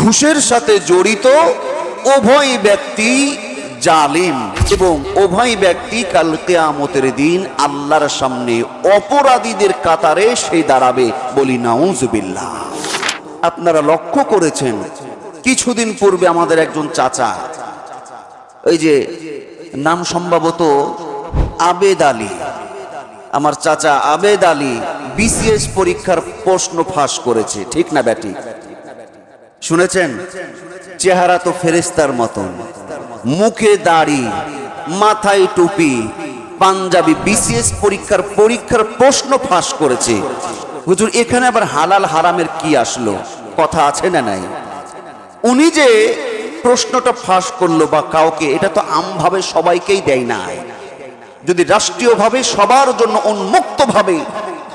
ঘুষের সাথে জড়িত উভয় ব্যক্তি জালিম এবং উভয় ব্যক্তি কাল কেয়ামতের দিন আল্লাহর সামনে অপরাধীদের কাতারে সে দাঁড়াবে বলি নাউজুবিল্লাহ। আপনারা লক্ষ্য করেছেন, কিছুদিন পূর্বে আমাদের একজন চাচা ওই যে নাম সম্ভবত আবেদ আলী, আমার চাচা আবেদ আলী বিসিএস পরীক্ষার প্রশ্ন ফাঁস করেছে, ঠিক না ব্যাটি? শুনেছেন? চেহারা তো ফেরেস্তার মতন। মুখে দাড়ি, মাথায় টুপি, পাঞ্জাবি বিসিএস পরীক্ষার পরীক্ষার প্রশ্ন ফাঁস করেছে। হুজুর, এখানে আবার হালাল হারামের কি আসলো? কথা আছে না নাই? উনি যে প্রশ্নটা ফাঁস করল বা কাউকে, এটা তো আমভাবে সবাইকেই দেয় না যদি রাষ্ট্রীয়ভাবে সবার জন্য উন্মুক্তভাবে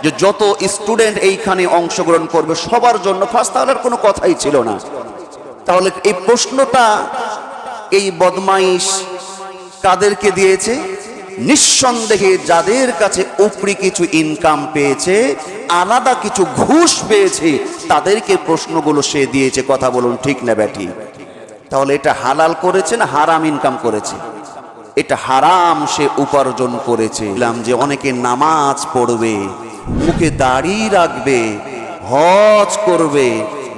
যে যত স্টুডেন্ট এইখানে অংশগ্রহণ করবে সবার জন্য ফার্স্ট তাহলে কোনো কথাই ছিল না। তাহলে এই প্রশ্নটা এই বদমাইশ কাদেরকে দিয়েছে? নিঃসন্দেহে যাদের কাছে উপরি কিছু ইনকাম পেয়েছে, আলাদা কিছু ঘুষ পেয়েছে, তাদেরকে প্রশ্নগুলো সে দিয়েছে, কথা বলুন ঠিক না ব্যাটি? তাহলে এটা হালাল করেছে না হারাম ইনকাম করেছে? এটা হারাম সে উপার্জন করেছে। যে অনেকে নামাজ পড়বে মুখে দাড়ি রাখবে, হজ করবে,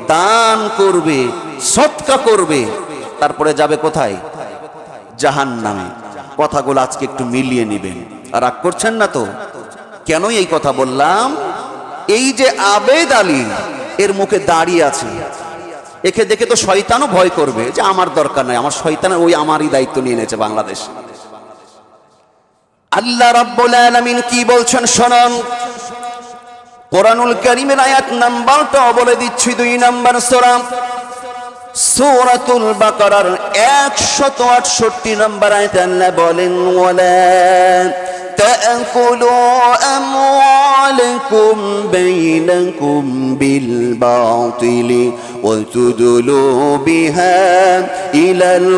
দান করবে, সৎকা করবে। তারপরে যাবে কোথায়? জাহান নামে কথাগুলো আজকে একটু মিলিয়ে নেবেন। রাগ করছেন না তো? কেনই এই কথা বললাম? এই যে আবেদ আলী, এর মুখে দাঁড়িয়ে আছে। একে দেখে তো শয়তানও ভয় করবে যে আমার দরকার নাই, আমার শয়তান ওই আমারই দায়িত্ব নিয়ে নিয়েছে বাংলাদেশ। আল্লাহ রাব্বুল আলামিন কি বলছেন শুনুন? কোরআনুল করিমের আয়াত নাম্বারটাও বলে দিচ্ছি দুই নাম্বার সোরা। সূরাতুল বাকারার আটষট্টি নম্বর আয়াতে আল্লাহ বলেন, ওয়ালা তাকুলু আমওয়ালাকুম বাইনাকুম বিল বাতিলি ওয়া তুদলু বিহা ইলাল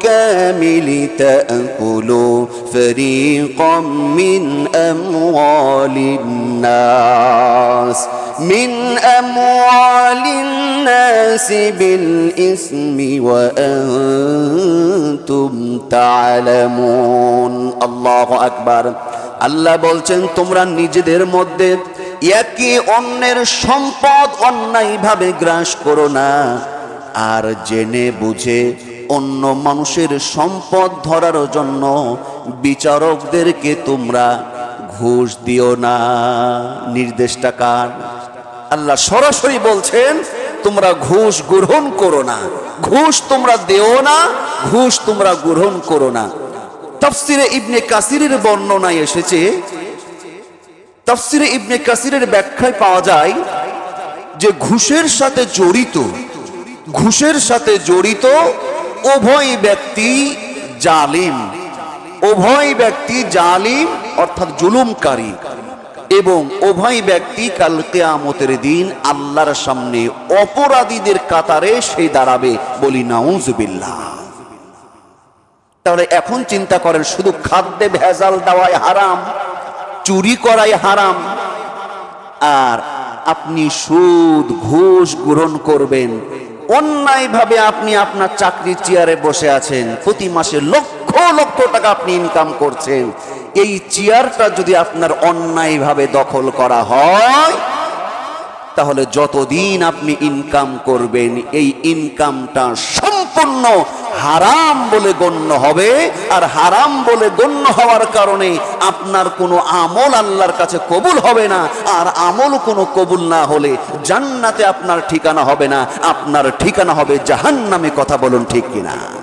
الحكام لتأكلوا فريقا من أموال الناس من أموال الناس بالإثم وأنتم تعلمون الله أكبر আল্লাহ বলছেন তোমরা নিজেদের মধ্যে একে অন্যের সম্পদ অন্যায়ভাবে গ্রাস করো না আর জেনে বুঝে অন্য মানুষের সম্পদ ধরার জন্য বিচারকদেরকে তোমরা ঘুষ দিও না। নির্দেশটা কার? আল্লাহ সরাসরি বলছেন, তোমরা ঘুষ গ্রহণ করো না। ঘুষ তোমরা দেও না, ঘুষ তোমরা গ্রহণ করো না। তফসিরে ইবনে কাসিরের বর্ণনায় এসেছে, তফসিরে ইবনে কাসিরের ব্যাখ্যায় পাওয়া যায় যে ঘুষের সাথে জড়িত, ঘুষের সাথে জড়িত উভয় ব্যক্তি জালিম। উভয় ব্যক্তি জালিম, অর্থাৎ জুলুমকারী। এবং উভয় ব্যক্তি কাল কেয়ামতের দিন আল্লাহর সামনে অপরাধীদের কাতারে সে দাঁড়াবে বলি নাউজুবিল্লাহ। তাহলে এখন চিন্তা করেন, শুধু খাদ্যে ভেজাল দেওয়াই হারাম, চুরি করাই হারাম, আর আপনি সুদ, ঘুষ গ্রহণ করবেন অন্যায়ভাবে আপনি আপনার চাকরির চেয়ারে বসে আছেন, প্রতি মাসে লক্ষ লক্ষ টাকা আপনি ইনকাম করছেন। এই চেয়ারটা যদি আপনার অন্যায়ভাবে দখল করা হয়, তাহলে যতদিন আপনি ইনকাম করবেন, এই ইনকামটা সম্পূর্ণ হারাম বলে গণ্য হবে আর হারাম বলে গণ্য হওয়ার কারণে আপনার কোনো আমল আল্লাহর কাছে কবুল হবে না আর আমল কোনো কবুল না হলে জান্নাতে আপনার ঠিকানা হবে না, আপনার ঠিকানা হবে জাহান্নামে, কথা বলুন ঠিক কিনা।